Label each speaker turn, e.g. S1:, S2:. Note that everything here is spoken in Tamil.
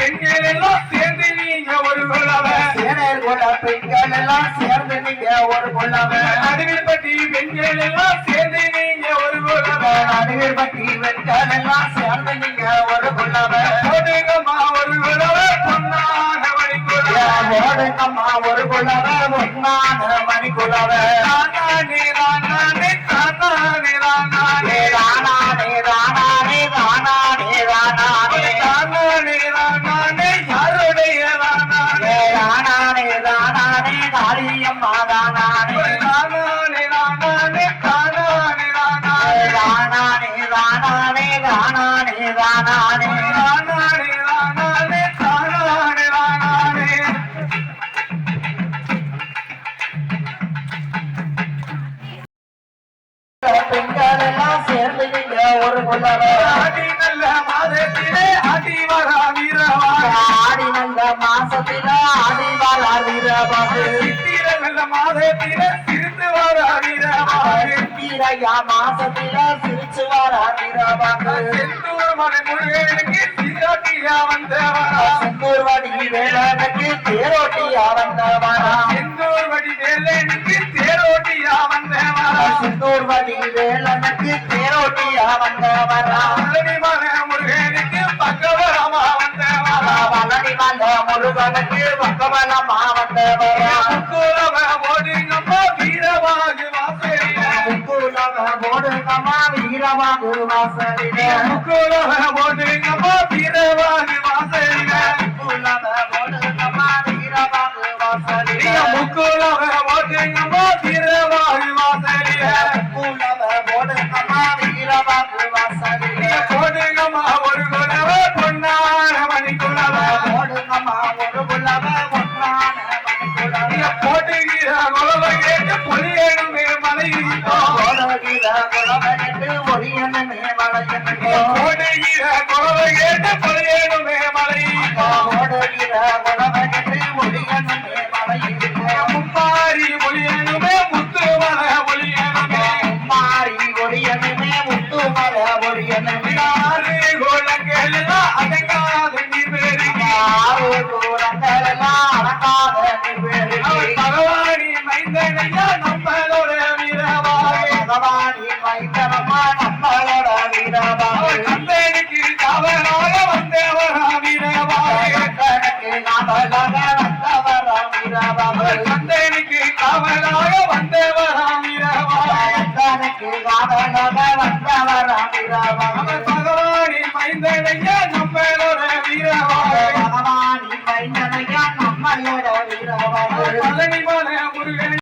S1: பெண்கள் எல்லாம் சேர்ந்து நீங்க ஒரு குலவ
S2: சேர்ந்து நீங்க ஒரு
S1: நடுவில் பட்டி பெண்கள் எல்லாம் சேர்ந்து நீங்க ஒரு கொள்ளவ
S2: நடுவில் பட்டி பெண்கள் எல்லாம் சேர்ந்து நீங்க ஒரு குலவ
S1: போடுங்கம்மா ஒரு கொள்ளவ பொன்னான மணி குலவ
S2: ஓடுங்கம்மா ஒரு குலவ
S1: தானானே
S2: ராணானே ராணானே ராணானே ராணானே
S1: யாருடைய
S2: ராணானே ராணானே காளியம்மா ராணானே
S1: தானானே
S2: பெண்கள் எல்லாம் சேர்ந்து நீங்க ஒரு
S1: ஆடி நல்ல மாதத்திலே ஆடி வரா வீரவா
S2: ஆடி வந்த மாசத்தில ஆடி வாழா வீரபாகு
S1: சித்திர நல்ல மாதத்திலே சிரித்து வரா வீரவா
S2: வீரையா மாசத்தில சிரிச்சு வாரா வீரபாகு
S1: செந்தூர் மலை முருகனுக்கு சீராட்டியா வந்தவரா.
S2: செந்தூர் வடி வேலனுக்கு தேரோட்டியா வந்தவரா.
S1: செந்தூர் வடி வந்தவரா
S2: செந்தூர் வடி வேலனுக்கு தேரோட்டியா வந்தவரா?
S1: பழனி மலை முருகனுக்கு பக்கவரமா வந்தவரா?
S2: வளனி வந்த முருகனுக்கு பக்கவலமா வந்தவரா?
S1: முக்குலவ ஓடுங்கம்மா வீரவாகு வாசலில.
S2: முக்குலவ போடுங்கம்மா வீரவாகு வாசலிலே.
S1: முக்குலவ ஓடுங்கம்மா வீரவாகு வாசலில.
S2: முக்குலவ
S1: மலையிருக்கோ
S2: ஓடுகிற குலவனுக்கு
S1: பகவானி மைந்தனையா நம்மளோட வீரவாக